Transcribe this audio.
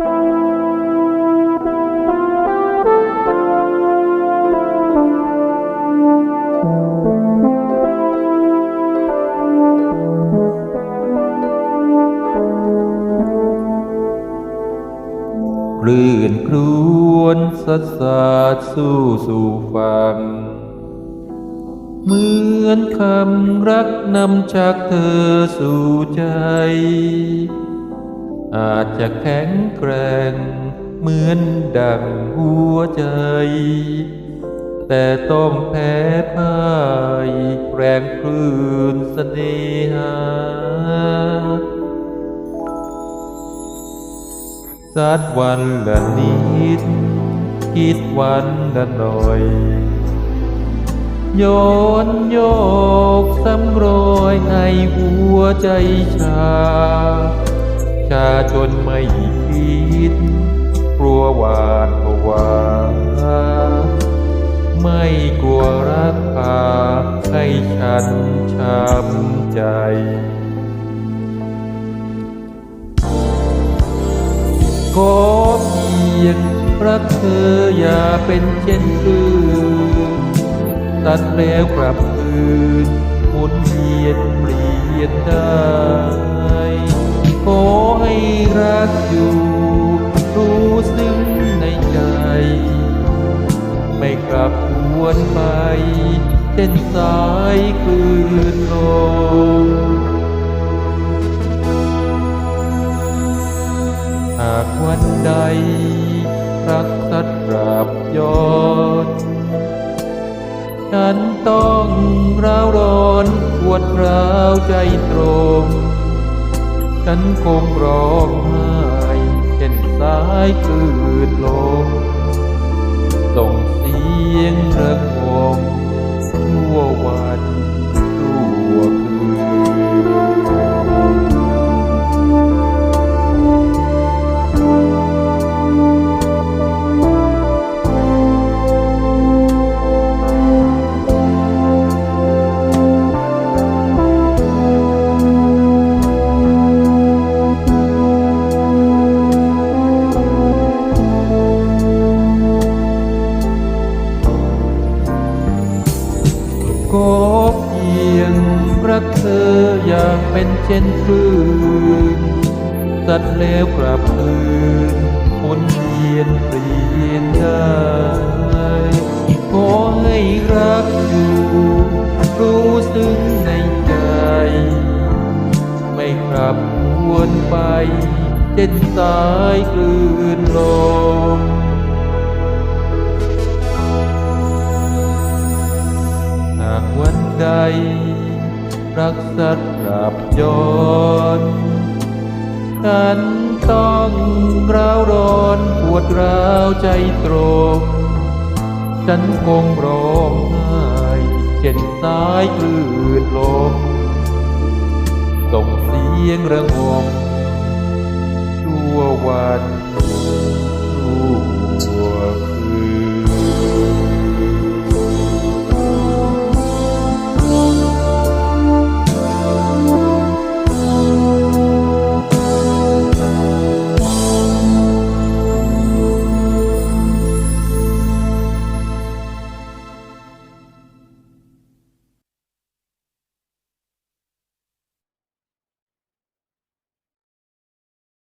คลื่นครวนสัดสาดสู้สู่ฟังเหมือนคำรักนำจากเธอสู่ใจ อาจจะแข็งแกร่งเหมือนดังหัวใจ แต่ต้องแพ้พ่ายแรงคลื่นเสน่หาสัดวันละนิด คิดวันละหน่อย โยนโยกซ้ำรอยให้หัวใจชา ชาจนไม่คิด กลัวหวาดภาวาไม่กลัวรักพาให้ฉันช้ำใจขอเพียงรักเธออย่าเป็นเช่นคืนตัดแล้วกลับคืนหมุนเวียนเปลี่ยนได้ ขอให้รักอยู่รู้ซึ้งในใจ ไม่กลับหวนไปเช่นสายคลื่นลมหากวันใด รักสัตว์กราบย้อนฉันต้องร้าวร้อนปวดร้าวใจตรง ฉันคงร้องไห้เช่นสายคลื่นลมส่งเสียงระงม ก็เพียงรักเธออย่างเป็นเช่นคลื่นสัดแล้วกลับคืนหมุนเวียนเปลี่ยนได้ขอให้รักอยู่รู้ซึ้งในใจ ไม่กลับวนไปเช่นสายคลื่นลมากวันใด รักสัตว์กลับย้อนฉันต้องร้าวร้อนปวดร้าวใจตรงฉันคงร้องไห้เช่นสายคลื่นลมส่งเสียงระงม